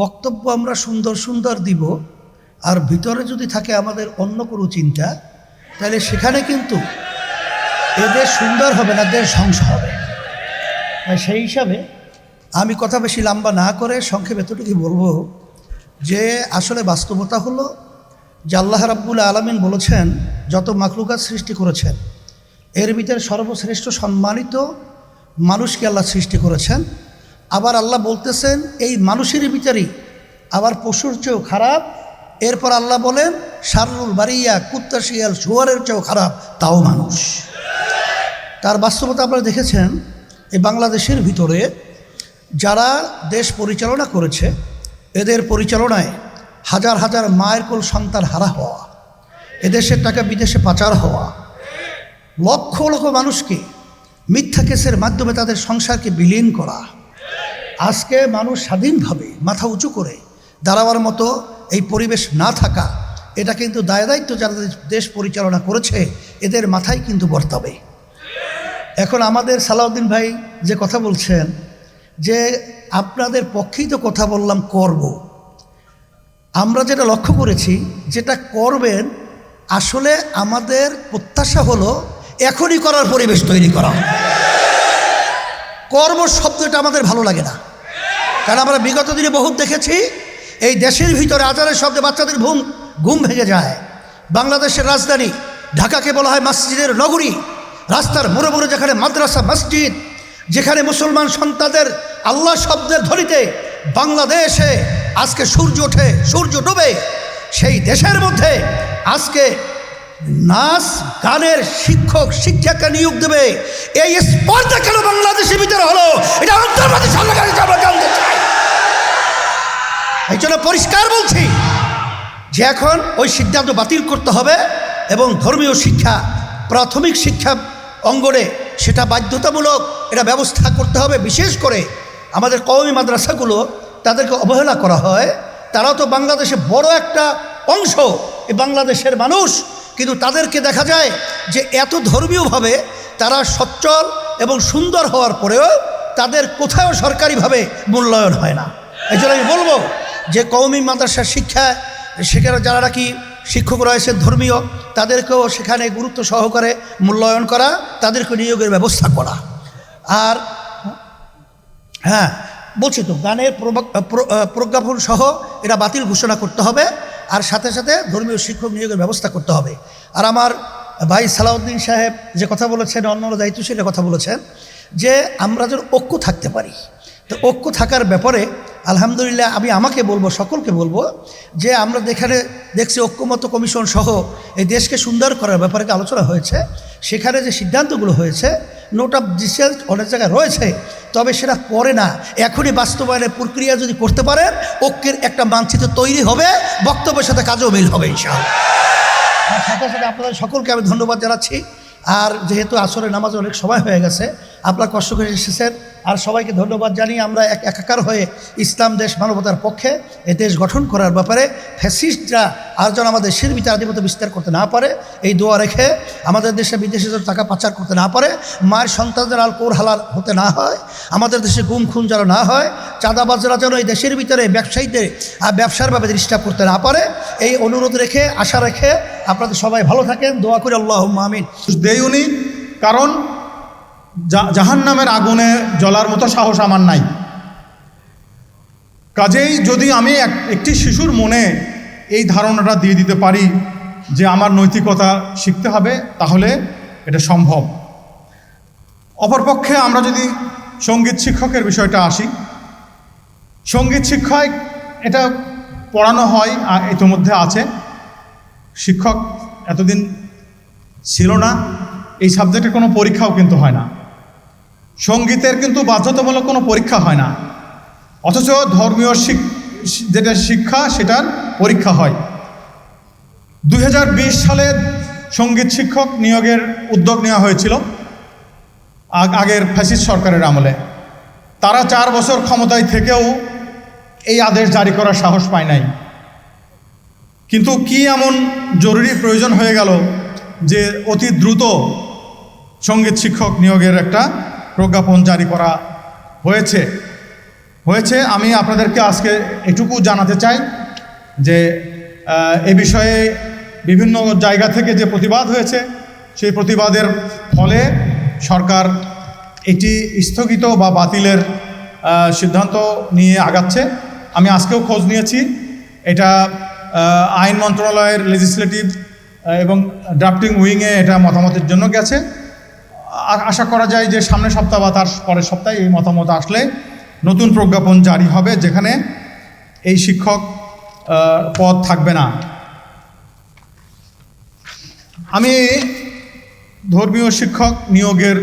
বক্তব্য আমরা সুন্দর সুন্দর দিব, আর ভিতরে যদি থাকে আমাদের অন্য কোনো চিন্তা, তাহলে সেখানে কিন্তু এদের সুন্দর হবে না, দেশ ধ্বংস হবে। সেই হিসাবে আমি কথা বেশি লম্বা না করে সংক্ষেপে এতটুকুই বলব যে আসলে বাস্তবতা হলো যে আল্লাহ রাব্বুল আলমিন বলেছেন, যত মাকলুকাত সৃষ্টি করেছেন, এর ভিতরে সর্বশ্রেষ্ঠ সম্মানিত মানুষকে আল্লাহ সৃষ্টি করেছেন। আবার আল্লাহ বলতেছেন, এই মানুষের ভিতরেই আবার পশুর চেয়েও খারাপ। এরপর আল্লাহ বলেন শারুল বাড়িয়া কুত্তা শিয়াল শুয়ারের চেয়েও খারাপ, তাও মানুষ। তার বাস্তবতা আপনারা দেখেছেন, এই বাংলাদেশের ভিতরে যারা দেশ পরিচালনা করেছে, এদের পরিচালনায় হাজার হাজার মায়ের কোল সন্তান হারা হওয়া, এদেশের টাকা বিদেশে পাচার হওয়া, লক্ষ লক্ষ মানুষকে মিথ্যা কেসের মাধ্যমে তাদের সংসারকে বিলীন করা আজকে মানুষ স্বাধীনভাবে মাথা উঁচু করে দাঁড়াবার মতো এই পরিবেশ না থাকা, এটা কিন্তু দায় দায়িত্ব যারা দেশ পরিচালনা করেছে, এদের মাথায় কিন্তু বর্তাবে। এখন আমাদের সালাউদ্দিন ভাই যে কথা বলছেন, যে আপনাদের পক্ষেই তো কথা বললাম করব। আমরা যেটা লক্ষ্য করেছি, যেটা করবেন, আসলে আমাদের প্রত্যাশা হলো এখনই করার পরিবেশ তৈরি করা। কর্ম শব্দটা আমাদের ভালো লাগে না। কারণ আমরা বিগত দিনে বহুত দেখেছি, এই দেশের ভিতরে আচারের শব্দে বাচ্চাদের ঘুম ঘুম ভেঙে যায়। বাংলাদেশের রাজধানী, ঢাকাকে বলা হয় মসজিদের নগরী। রাস্তার মোড়ে মোড়ে যেখানে মাদ্রাসা, মসজিদ, যেখানে মুসলমান সন্তানদের আল্লাহ শব্দের ধরিতে বাংলাদেশে আজকে সূর্য ওঠে, সূর্য ডুবে। সেই দেশের মধ্যে আজকে নাচ গানের শিক্ষক, শিক্ষাকে নিয়োগ দেবে। এই স্পর্ধা কেন বাংলাদেশের ভিতরে হলো? এটা আমরা এই জন্য পরিষ্কার বলছি যে এখন ওই সিদ্ধান্ত বাতিল করতে হবে এবং ধর্মীয় শিক্ষা, প্রাথমিক শিক্ষা অঙ্গনে সেটা বাধ্যতামূলক এটা ব্যবস্থা করতে হবে। বিশেষ করে আমাদের কওমি মাদ্রাসাগুলো তাদেরকে অবহেলা করা হয়। তারা তো বাংলাদেশে বড় একটা অংশ। এই বাংলাদেশের মানুষ কিন্তু তাদেরকে দেখা যায় যে এত ধর্মীয়ভাবে তারা সচ্ছল এবং সুন্দর হওয়ার পরেও তাদের কোথাও সরকারিভাবে মূল্যায়ন হয় না। এই আমি বলব যে কৌমি মাদ্রাসার শিক্ষা, সেখানে যারা নাকি শিক্ষক রয়েছে ধর্মীয়, তাদেরকেও সেখানে গুরুত্ব সহকারে মূল্যায়ন করা, তাদেরকে নিয়োগের ব্যবস্থা করা। আর হ্যাঁ বলছি তো, গানের প্রজ্ঞাপন সহ এটা বাতিল ঘোষণা করতে হবে। আর সাথে সাথে ধর্মীয় শিক্ষক নিয়োগের ব্যবস্থা করতে হবে। আর আমার ভাই সালাউদ্দিন সাহেব যে কথা বলেছেন অন্য অন্য দায়িত্বশীলের কথা বলেছেন, যে আমরা যেন ঐক্য থাকতে পারি। তো ঐক্য থাকার ব্যাপারে আলহামদুলিল্লাহ আমি আমাকে বলব, সকলকে বলব, যে আমরা যেখানে দেখছি ঐক্যমত কমিশন সহ এই দেশকে সুন্দর করার ব্যাপারে আলোচনা হয়েছে, সেখানে যে সিদ্ধান্তগুলো হয়েছে নোট অফ ডিসেন্স অনেক জায়গায় রয়েছে, তবে সেটা করে না। এখনই বাস্তবায়নের প্রক্রিয়া যদি করতে পারেন, ঐক্যের একটা মানচিত্র তৈরি হবে, বক্তব্যের সাথে কাজেও মিল হবে আর সাথে সাথে আপনাদের সকলকে আমি ধন্যবাদ জানাচ্ছি। আর যেহেতু আসরে নামাজ অনেক সময় হয়ে গেছে, আপনার কষ্ট করে এসেছেন আর সবাইকে ধন্যবাদ জানিয়ে আমরা এক একাকার হয়ে ইসলাম দেশ মানবতার পক্ষে এ দেশ গঠন করার ব্যাপারে ফ্যাসিস্টরা আর যেন আমাদের দেশের ভিতরে আধিপত্য বিস্তার করতে না পারে, এই দোয়া রেখে আমাদের দেশে বিদেশে যেন টাকা পাচার করতে না পারে, মায়ের সন্তানদের আল কোর হালাল হতে না হয়, আমাদের দেশে গুম খুন যেন না হয়, চাঁদাবাজরা যেন এই দেশের ভিতরে ব্যবসায়ীদের আর ব্যবসার ভাবে ডিস্টার্ব করতে না পারে, এই অনুরোধ রেখে, আশা রেখে আপনাদের সবাই ভালো থাকেন, দোয়া করে আল্লাহ আমিন। দেই উনি, কারণ জাহান নামের আগুনে জ্বলার মতো সাহস আমার নাই। কাজেই যদি আমি এক একটি শিশুর মনে এই ধারণাটা দিয়ে দিতে পারি যে আমার নৈতিকতা শিখতে হবে, তাহলে এটা সম্ভব। অপরপক্ষে আমরা যদি সংগীত শিক্ষকের বিষয়টা আসি, সংগীত শিক্ষায় এটা পড়ানো হয় ইতিমধ্যে আছে। শিক্ষক এতদিন ছিল না, এই সাবজেক্টের কোনো পরীক্ষাও কিন্তু হয় না। সঙ্গীতের কিন্তু বাধ্যতামূলক কোনো পরীক্ষা হয় না। অথচ ধর্মীয় যেটা শিক্ষা, সেটার পরীক্ষা হয়। দু হাজার বিশ সালে সংগীত শিক্ষক নিয়োগের উদ্যোগ নেওয়া হয়েছিল আগ- আগের ফ্যাসিস সরকারের আমলে। তারা চার বছর ক্ষমতায় থেকেও এই আদেশ জারি করার সাহস পায় নাই। কিন্তু কি এমন জরুরি প্রয়োজন হয়ে গেল যে অতি দ্রুত সংগীত শিক্ষক নিয়োগের একটা প্রজ্ঞাপন জারি করা হয়েছে। হয়েছে, আমি আপনাদেরকে আজকে এটুকু জানাতে চাই যে এ বিষয়ে বিভিন্ন জায়গা থেকে যে প্রতিবাদ হয়েছে, সেই প্রতিবাদের ফলে সরকার এটি স্থগিত বা বাতিলের সিদ্ধান্ত নিয়ে আগাচ্ছে। আমি আজকেও খোঁজ নিয়েছি। এটা আইন মন্ত্রণালয়ের লেজিসলেটিভ এবং ড্রাফটিং উইংয়ে এটা মতামতের জন্য গেছে। আশা করা যায় যে সামনের সপ্তাহ বা তার পরের সপ্তাহে এই মতামত আসলে নতুন প্রজ্ঞাপন জারি হবে, যেখানে এই শিক্ষক পদ থাকবে না। আমি ধর্মীয় শিক্ষক নিয়োগের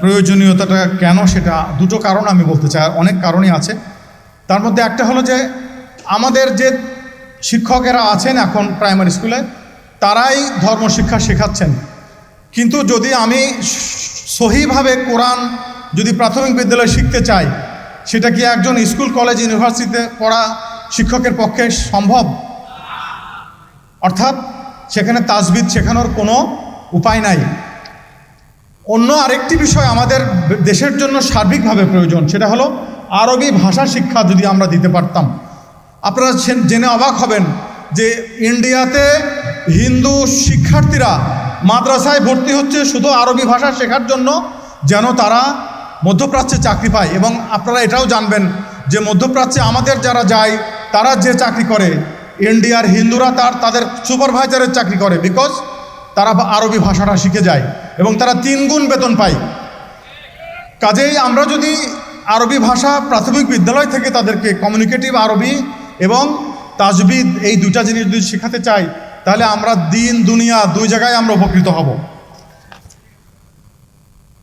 প্রয়োজনীয়তাটা কেন সেটা দুটো কারণ আমি বলতে চাই অনেক কারণই আছে। তার মধ্যে একটা হলো যে, আমাদের যে শিক্ষকেরা আছেন এখন প্রাইমারি স্কুলে, তারাই ধর্মশিক্ষা শেখাচ্ছেন। কিন্তু যদি আমি সহিভাবে কোরআন যদি প্রাথমিক বিদ্যালয়ে শিখতে চাই, সেটা কি একজন স্কুল, কলেজ, ইউনিভার্সিটিতে পড়া শিক্ষকের পক্ষে সম্ভব? অর্থাৎ সেখানে তাজবিদ শেখানোর কোনো উপায় নাই। অন্য আরেকটি বিষয় আমাদের দেশের জন্য সার্বিকভাবে প্রয়োজন, সেটা হলো আরবি ভাষা শিক্ষা যদি আমরা দিতে পারতাম। আপনারা জেনে অবাক হবেন যে ইন্ডিয়াতে হিন্দু শিক্ষার্থীরা মাদ্রাসায় ভর্তি হচ্ছে শুধু আরবি ভাষা শেখার জন্য যেন তারা মধ্যপ্রাচ্যে চাকরি পায়। এবং আপনারা এটাও জানবেন যে মধ্যপ্রাচ্যে আমাদের যারা যায়, তারা যে চাকরি করে ইন্ডিয়ার হিন্দুরা তার, তাদের সুপারভাইজারের চাকরি করে বিকজ তারা আরবি ভাষাটা শিখে যায় এবং তারা তিন গুণ বেতন পায়। কাজেই আমরা যদি আরবি ভাষা প্রাথমিক বিদ্যালয় থেকে তাদেরকে কমিউনিকেটিভ আরবি এবং তাজবিদ এই দুটা জিনিস যদি শেখাতে চাই তাহলে আমরা দিন, দুনিয়া দুই জায়গায় আমরা উপকৃত হব।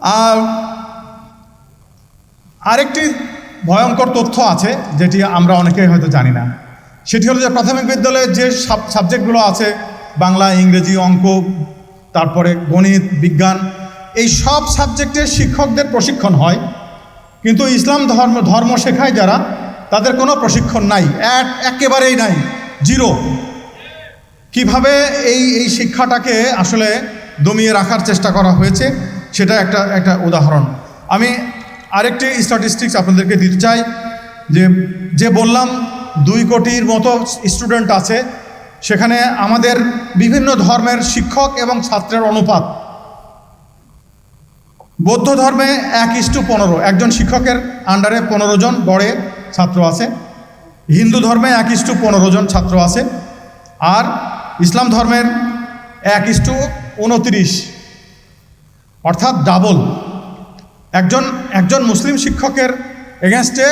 আর আরেকটি ভয়ঙ্কর তথ্য আছে, যেটি আমরা অনেকেই হয়তো জানি না। সেটি হলো যে প্রাথমিক বিদ্যালয়ের যে সাব- সাবজেক্টগুলো আছে, বাংলা, ইংরেজি, অঙ্ক, তারপরে গণিত, বিজ্ঞান, এই সব সাবজেক্টের শিক্ষকদের প্রশিক্ষণ হয়। কিন্তু ইসলাম ধর্ম ধর্ম শেখায় যারা, তাদের কোনো প্রশিক্ষণ নাই। এক, একেবারেই নাই। জিরো। কীভাবে এই এই শিক্ষাটাকে আসলে দমিয়ে রাখার চেষ্টা করা হয়েছে, সেটা একটা একটা উদাহরণ। আমি আরেকটি স্ট্যাটিস্টিক্স আপনাদেরকে দিতে চাই, যে যে বললাম দুই কোটির মতো স্টুডেন্ট আছে, সেখানে আমাদের বিভিন্ন ধর্মের শিক্ষক এবং ছাত্রের অনুপাত। বৌদ্ধ ধর্মে এক ইস্টু পনেরো, একজন শিক্ষকের আন্ডারে পনেরো জন গড়ে ছাত্র আছে। হিন্দু ধর্মে এক ইস্টু পনেরো জন ছাত্র আছে। আর ইসলাম ধর্মের এক ইস্টু উনত্রিশ, অর্থাৎ ডাবল একজন একজন মুসলিম শিক্ষকের এগেনস্টে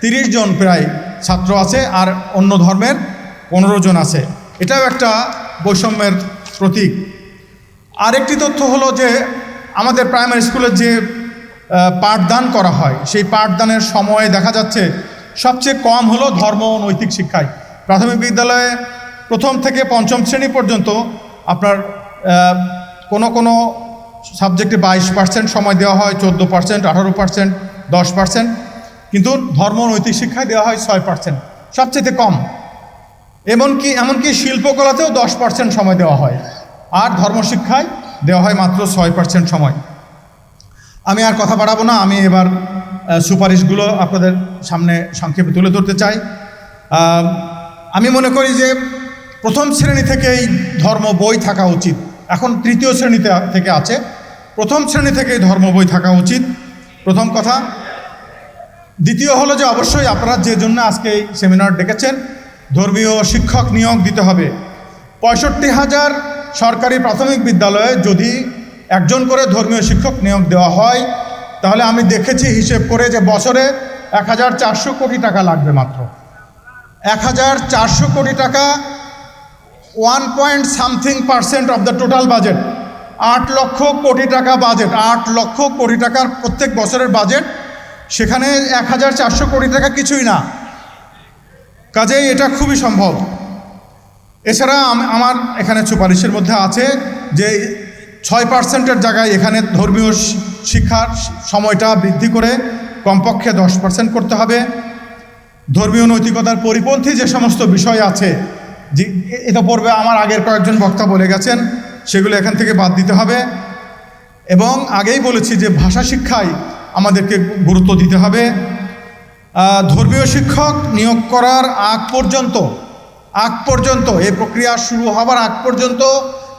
তিরিশ জন প্রায় ছাত্র আছে আর অন্য ধর্মের পনেরো জন আছে। এটাও একটা বৈষম্যের প্রতীক। আরেকটি তথ্য হলো যে, আমাদের প্রাইমারি স্কুলে যে পাঠদান করা হয়, সেই পাঠদানের সময়ে দেখা যাচ্ছে সবচেয়ে কম হলো ধর্ম নৈতিক শিক্ষায়। প্রাথমিক বিদ্যালয়ে প্রথম থেকে পঞ্চম শ্রেণি পর্যন্ত আপনার কোনো কোনো সাবজেক্টে বাইশ পার্সেন্ট সময় দেওয়া হয়, চোদ্দ পার্সেন্ট, আঠারো পার্সেন্ট, দশ পার্সেন্ট। কিন্তু ধর্ম নৈতিক শিক্ষায় দেওয়া হয় ছয় পার্সেন্ট, সবচেয়ে কম। এমনকি এমনকি শিল্পকলাতেও দশ পার্সেন্ট সময় দেওয়া হয়। আর ধর্মশিক্ষায় দেওয়া হয় মাত্র ছয় পার্সেন্ট সময়। আমি আর কথা বাড়াবো না, আমি এবার সুপারিশগুলো আপনাদের সামনে সংক্ষেপে তুলে ধরতে চাই। আমি মনে করি যে প্রথম শ্রেণি থেকেই ধর্ম বই থাকা উচিত। এখন তৃতীয় শ্রেণীতে থেকে আছে। প্রথম শ্রেণি থেকেই ধর্ম বই থাকা উচিত। প্রথম কথা, দ্বিতীয় হলো যে অবশ্যই আপনারা যে জন্য আজকে এই সেমিনার ডেকেছেন, ধর্মীয় শিক্ষক নিয়োগ দিতে হবে। পঁয়ষট্টি হাজার সরকারি প্রাথমিক বিদ্যালয়ে যদি একজন করে ধর্মীয় শিক্ষক নিয়োগ দেওয়া হয়, তাহলে আমি দেখেছি হিসেব করে যে বছরে এক হাজার চারশো কোটি টাকা লাগবে মাত্র। এক হাজার চারশো কোটি টাকা one point something percent of the total budget আট লক্ষ কোটি টাকা বাজেট আট লক্ষ কোটি টাকার প্রত্যেক বছরের বাজেট সেখানে এক হাজার চারশো কোটি টাকা কিছুই না। কাজেই এটা খুবই সম্ভব। এছাড়া আমার এখানে সুপারিশের মধ্যে আছে যে ছয় পার্সেন্টের জায়গায় এখানে ধর্মীয় শিক্ষার সময়টা বৃদ্ধি করে কমপক্ষে দশ পার্সেন্ট করতে হবে। ধর্মীয় নৈতিকতার পরিপন্থী যে সমস্ত বিষয় আছে এটা পূর্বে আমার আগের কয়েকজন বক্তা বলে গেছেন, সেগুলো এখান থেকে বাদ দিতে হবে। এবং আগেই বলেছি যে ভাষা শিক্ষায় আমাদেরকে গুরুত্ব দিতে হবে। ধর্মীয় শিক্ষক নিয়োগ করার আগ পর্যন্ত আগ পর্যন্ত, এই প্রক্রিয়া শুরু হবার আগ পর্যন্ত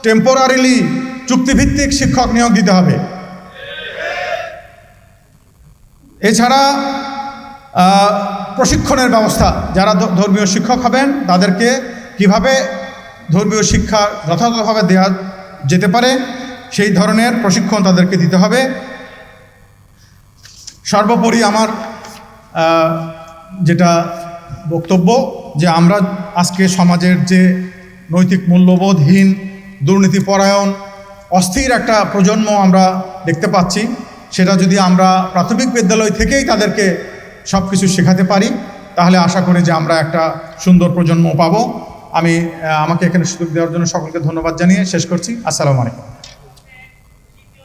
টেম্পোরারিলি চুক্তিভিত্তিক শিক্ষক নিয়োগ দিতে হবে। এছাড়া প্রশিক্ষণের ব্যবস্থা, যারা ধর্মীয় শিক্ষক হবেন, তাদেরকে কীভাবে ধর্মীয় শিক্ষা যথাযথভাবে দেওয়া যেতে পারে, সেই ধরনের প্রশিক্ষণ তাদেরকে দিতে হবে। সর্বোপরি আমার যেটা বক্তব্য যে আমরা আজকে সমাজের যে নৈতিক মূল্যবোধহীন দুর্নীতিপরায়ণ, অস্থির একটা প্রজন্ম আমরা দেখতে পাচ্ছি, সেটা যদি আমরা প্রাথমিক বিদ্যালয় থেকেই তাদেরকে সব কিছু শেখাতে পারি, তাহলে আশা করি যে আমরা একটা সুন্দর প্রজন্ম পাবো। আমি আমাকে এখানে সুযোগ দেওয়ার জন্য সকলকে ধন্যবাদ জানিয়ে শেষ করছি। আসসালামু আলাইকুম।